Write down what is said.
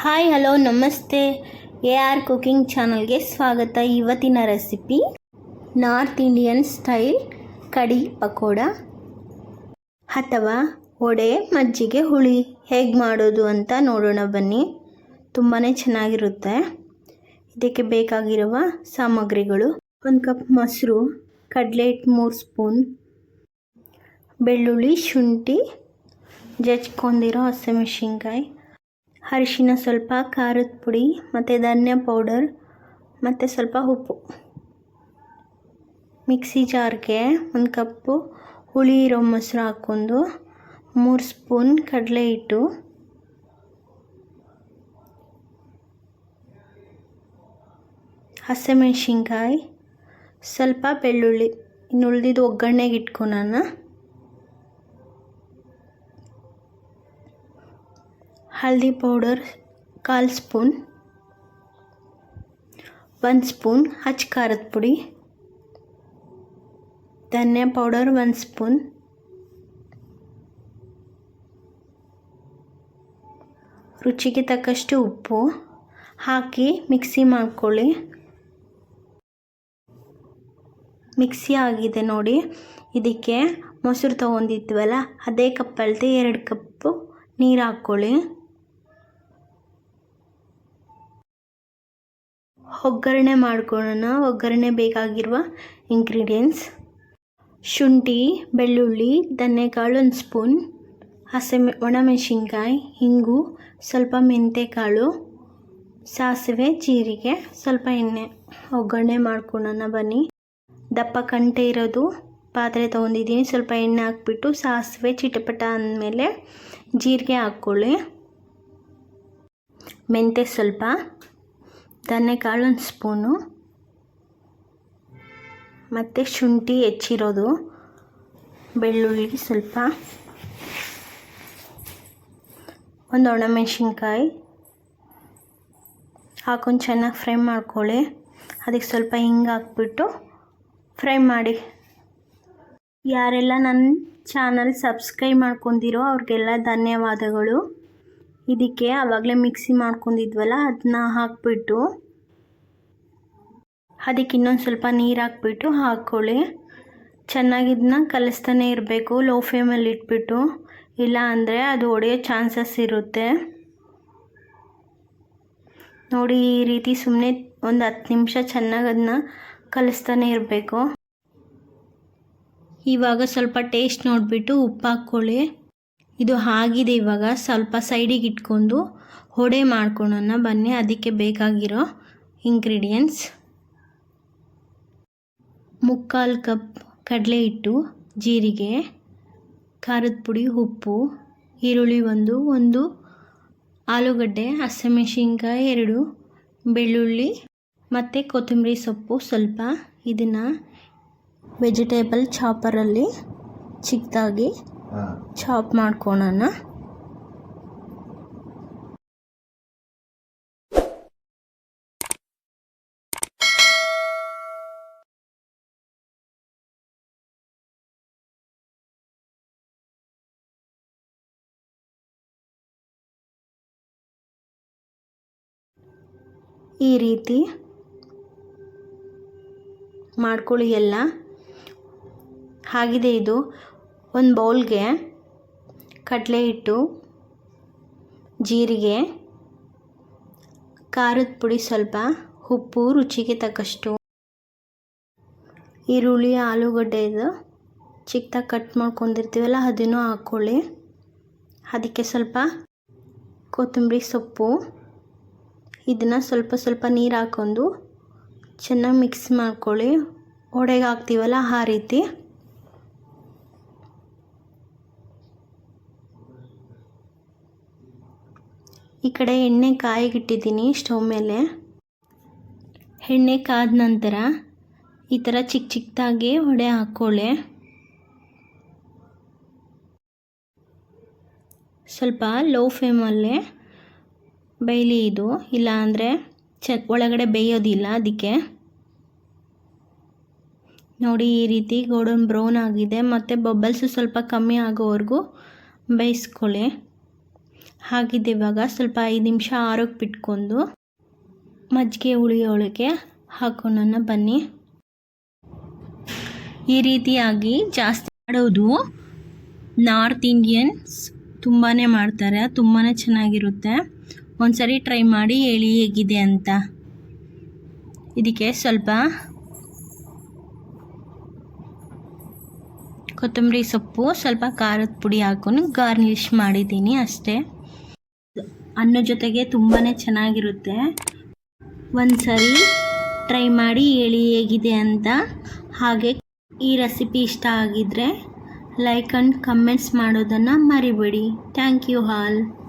Hi hello ನಮಸ್ತೆ. A R cooking ಚಾನಲ್ಗೆ ಸ್ವಾಗತ. ಇವತ್ತಿನ ರೆಸಿಪಿ ನಾರ್ತ್ ಇಂಡಿಯನ್ ಸ್ಟೈಲ್ ಕಡಿ ಪಕೋಡ ಅಥವಾ ವಡೆ ಮಜ್ಜಿಗೆ ಹುಳಿ. ಹೇಗೆ ಮಾಡೋದು ಅಂತ ನೋಡೋಣ ಬನ್ನಿ. ತುಂಬಾ ಚೆನ್ನಾಗಿರುತ್ತೆ. ಇದಕ್ಕೆ ಬೇಕಾಗಿರುವ ಸಾಮಗ್ರಿಗಳು ಒಂದು ಕಪ್ ಮೊಸರು, ಕಡಲೆ ಹಿಟ್ಟು ಮೂರು ಸ್ಪೂನ್, ಬೆಳ್ಳುಳ್ಳಿ ಶುಂಠಿ ಜಜ್ಕೊಂಡಿರೋ ಹಸಿಮೆಣಸಿನ್ಕಾಯಿ ಅರಿಶಿನ ಸ್ವಲ್ಪ, ಖಾರದ ಪುಡಿ, ಮತ್ತು ಧನ್ಯ ಪೌಡರ್, ಮತ್ತು ಸ್ವಲ್ಪ ಉಪ್ಪು. ಮಿಕ್ಸಿ ಜಾರ್ಗೆ ಒಂದು ಕಪ್ಪು ಹುಳಿ ಇರೋ ಮೊಸರು ಹಾಕ್ಕೊಂಡು ಮೂರು ಸ್ಪೂನ್ ಕಡಲೆ ಹಿಟ್ಟು. ಹಸಿಮೆಣ್ಸಿನ್ಕಾಯಿ, ಸ್ವಲ್ಪ ಬೆಳ್ಳುಳ್ಳಿ, ಇನ್ನು ಉಳಿದಿದ್ದು ಒಗ್ಗರಣೆಗೆ ಇಟ್ಕೊಳೋಣ ಹಲ್ದಿ ಪೌಡರ್ ಕಾಲು ಸ್ಪೂನ್, ಒಂದು ಸ್ಪೂನ್ ಹಚ್ಚ ಖಾರದ ಪುಡಿ, ಧನ್ಯ ಪೌಡರ್ ಒಂದು ಸ್ಪೂನ್, ರುಚಿಗೆ ತಕ್ಕಷ್ಟು ಉಪ್ಪು ಹಾಕಿ ಮಿಕ್ಸಿ ಮಾಡ್ಕೊಳ್ಳಿ. ಮಿಕ್ಸಿ ಆಗಿದೆ ನೋಡಿ, ಇದಕ್ಕೆ ಮೊಸರು ತೊಗೊಂಡಿದ್ವಲ್ಲ, ಅದೇ ಕಪ್ಪಲ್ತೆ ಎರಡು ಕಪ್ಪು ನೀರು ಹಾಕ್ಕೊಳ್ಳಿ. ಒಗ್ಗರಣೆ ಮಾಡ್ಕೊಳ್ಳೋಣ. ಒಗ್ಗರಣೆ ಬೇಕಾಗಿರುವ ಇಂಗ್ರೀಡಿಯೆಂಟ್ಸ್ ಶುಂಠಿ, ಬೆಳ್ಳುಳ್ಳಿ ಧನ್ಯಕಾಳು ಒಂದು ಸ್ಪೂನ್ ಹಸೆ ಒಣಮೆಣಸಿನ್ಕಾಯಿ ಹಿಂಗು ಸ್ವಲ್ಪ ಮೆಂತೆಕಾಳು, ಸಾಸಿವೆ, ಜೀರಿಗೆ, ಸ್ವಲ್ಪ ಎಣ್ಣೆ. ಒಗ್ಗರಣೆ ಮಾಡ್ಕೊಳ್ಳೋಣ ಬನ್ನಿ. ದಪ್ಪ ಕಂಟೆ ಇರೋದು. ಪಾತ್ರೆ ತೊಗೊಂಡಿದ್ದೀನಿ. ಸ್ವಲ್ಪ ಎಣ್ಣೆ ಹಾಕ್ಬಿಟ್ಟು ಸಾಸಿವೆ, ಚಿಟಪಟ ಅಂದಮೇಲೆ ಜೀರಿಗೆ ಹಾಕ್ಕೊಳ್ಳಿ. ಮೆಂತೆ ಸ್ವಲ್ಪ. ಧನ್ಯಕಾಳು, ಒಂದು ಸ್ಪೂನು. ಮತ್ತು ಶುಂಠಿ ಹೆಚ್ಚಿರೋದು. ಬೆಳ್ಳುಳ್ಳಿ ಸ್ವಲ್ಪ. ಒಂದು ಒಣಮೆಣಸಿನ್ಕಾಯಿ. ಹಾಕೊಂಡು ಚೆನ್ನಾಗಿ ಫ್ರೈ ಮಾಡ್ಕೊಳ್ಳಿ. ಅದಕ್ಕೆ ಸ್ವಲ್ಪ ಹಿಂಗೆ ಹಾಕ್ಬಿಟ್ಟು ಫ್ರೈ ಮಾಡಿ. ಯಾರೆಲ್ಲ ನನ್ನ ಚಾನಲ್ ಸಬ್ಸ್ಕ್ರೈಬ್ ಮಾಡ್ಕೊಂಡಿರೋ ಅವ್ರಿಗೆಲ್ಲ ಧನ್ಯವಾದಗಳು. ಇದಕ್ಕೆ ಆವಾಗಲೇ ಮಿಕ್ಸಿ ಮಾಡ್ಕೊಂಡಿದ್ವಲ್ಲ ಅದನ್ನ ಹಾಕ್ಬಿಟ್ಟು, ಅದಕ್ಕೆ ಇನ್ನೊಂದು ಸ್ವಲ್ಪ ನೀರು ಹಾಕ್ಬಿಟ್ಟು ಹಾಕ್ಕೊಳ್ಳಿ ಚೆನ್ನಾಗಿ ಇದನ್ನ ಕಲಿಸ್ತಾನೆ ಇರಬೇಕು ಲೋ ಫ್ಲೇಮಲ್ಲಿ ಇಟ್ಬಿಟ್ಟು. ಇಲ್ಲ ಅಂದರೆ ಅದು ಒಡೆಯೋ ಚಾನ್ಸಸ್ ಇರುತ್ತೆ. ನೋಡಿ, ಈ ರೀತಿ ಸುಮ್ಮನೆ ಒಂದು ಹತ್ತು ನಿಮಿಷ ಚೆನ್ನಾಗಿ ಅದನ್ನ ಕಲಿಸ್ತಾನೆ ಇರಬೇಕು. ಇವಾಗ ಸ್ವಲ್ಪ ಟೇಸ್ಟ್ ನೋಡಿಬಿಟ್ಟು ಉಪ್ಪು ಹಾಕ್ಕೊಳ್ಳಿ. ಇದು ಆಗಿದೆ ಇವಾಗ. ಸ್ವಲ್ಪ ಸೈಡಿಗೆ ಇಟ್ಕೊಂಡು ಹೊಡೆ ಮಾಡ್ಕೊಳೋಣ. ಬನ್ನಿ, ಅದಕ್ಕೆ ಬೇಕಾಗಿರೋ ಇಂಗ್ರೀಡಿಯೆಂಟ್ಸ್ ಮುಕ್ಕಾಲು ಕಪ್ ಕಡಲೆ ಹಿಟ್ಟು ಜೀರಿಗೆ, ಖಾರದ ಪುಡಿ, ಉಪ್ಪು, ಈರುಳ್ಳಿ ಒಂದು ಒಂದು ಆಲೂಗಡ್ಡೆ, ಹಸಿಮೆಣಸಿನ್ಕಾಯಿ ಎರಡು, ಬೆಳ್ಳುಳ್ಳಿ ಮತ್ತು ಕೊತ್ತಂಬರಿ ಸೊಪ್ಪು ಸ್ವಲ್ಪ. ಇದನ್ನು ವೆಜಿಟೇಬಲ್ ಚಾಪರಲ್ಲಿ ಚಿಕ್ಕದಾಗಿ ಚಾಪ್ ಮಾಡ್ಕೊಳೋಣ. ಈ ರೀತಿ ಮಾಡ್ಕೊಳ್ಳಿ ಎಲ್ಲ. ಆಗಿದೆ ಇದು. ಒಂದು ಬೌಲ್ಗೆ ಕಡಲೆ ಹಿಟ್ಟು, ಜೀರಿಗೆ, ಖಾರದ ಪುಡಿ ಸ್ವಲ್ಪ, ಉಪ್ಪು ರುಚಿಗೆ ತಕ್ಕಷ್ಟು, ಈರುಳ್ಳಿ ಆಲೂಗಡ್ಡೆದು ಚಿಕ್ಕದಾಗಿ ಕಟ್ ಮಾಡ್ಕೊಂಡಿರ್ತೀವಲ್ಲ ಅದನ್ನು ಹಾಕ್ಕೊಳ್ಳಿ ಅದಕ್ಕೆ ಸ್ವಲ್ಪ ಕೊತ್ತಂಬರಿ ಸೊಪ್ಪು, ಇದನ್ನು ಸ್ವಲ್ಪ ಸ್ವಲ್ಪ ನೀರು ಹಾಕ್ಕೊಂಡು ಚೆನ್ನಾಗಿ ಮಿಕ್ಸ್ ಮಾಡ್ಕೊಳ್ಳಿ. ಒಡೆಗೆ ಹಾಕ್ತೀವಲ್ಲ ಆ ರೀತಿ. ಈ ಕಡೆ ಎಣ್ಣೆ ಕಾಯಿಗಿಟ್ಟಿದ್ದೀನಿ ಸ್ಟವ್ ಮೇಲೆ. ಎಣ್ಣೆ ಕಾದ ನಂತರ ಈ ಥರ ಚಿಕ್ಕ ಚಿಕ್ಕದಾಗಿ ಹೊಡೆ ಹಾಕ್ಕೊಳ್ಳಿ ಸ್ವಲ್ಪ ಲೋ ಫ್ಲೇಮಲ್ಲೇ ಬೇಯಲಿ ಇದು, ಇಲ್ಲ ಅಂದರೆ ಚ ಒಳಗಡೆ ಬೇಯೋದಿಲ್ಲ ಅದಕ್ಕೆ. ನೋಡಿ ಈ ರೀತಿ ಗೋಡನ್ ಬ್ರೌನ್ ಆಗಿದೆ, ಮತ್ತು ಬಬ್ಬಲ್ಸು ಸ್ವಲ್ಪ ಕಮ್ಮಿ ಆಗೋವರೆಗೂ ಬೇಯಿಸ್ಕೊಳ್ಳಿ. ಹಾಗಿದ್ದು ಇವಾಗ ಸ್ವಲ್ಪ ಐದು ನಿಮಿಷ ಆರೋಗ್ಯ ಬಿಟ್ಕೊಂಡು ಮಜ್ಜಿಗೆ ಉಳಿಯೋಳಗೆ ಹಾಕೋಣ ಬನ್ನಿ. ಈ ರೀತಿಯಾಗಿ ಜಾಸ್ತಿ ಮಾಡೋದು ನಾರ್ತ್ ಇಂಡಿಯನ್ಸ್ ತುಂಬಾ ಮಾಡ್ತಾರೆ ತುಂಬಾ ಚೆನ್ನಾಗಿರುತ್ತೆ. ಒಂದ್ಸರಿ ಟ್ರೈ ಮಾಡಿ ಹೇಳಿ ಹೇಗಿದೆ ಅಂತ. ಇದಕ್ಕೆ ಸ್ವಲ್ಪ ಕೊತ್ತಂಬರಿ ಸೊಪ್ಪು, ಸ್ವಲ್ಪ ಖಾರದ ಪುಡಿ ಹಾಕೊಂಡು ಗಾರ್ನಿಷ್ ಮಾಡಿದ್ದೀನಿ ಅಷ್ಟೇ. ಅನ್ನ ಜೊತೆಗೆ ತುಂಬಾ ಚೆನ್ನಾಗಿರುತ್ತೆ. ಒಂದ್ಸರಿ ಟ್ರೈ ಮಾಡಿ ಹೇಳಿ ಹೇಗಿದೆ ಅಂತ. ಹಾಗೆ ಈ ರೆಸಿಪಿ ಇಷ್ಟ ಆಗಿದ್ದರೆ ಲೈಕ್ ಆ್ಯಂಡ್ ಕಮೆಂಟ್ಸ್ ಮಾಡೋದನ್ನು ಮರಿಬೇಡಿ. Thank you all.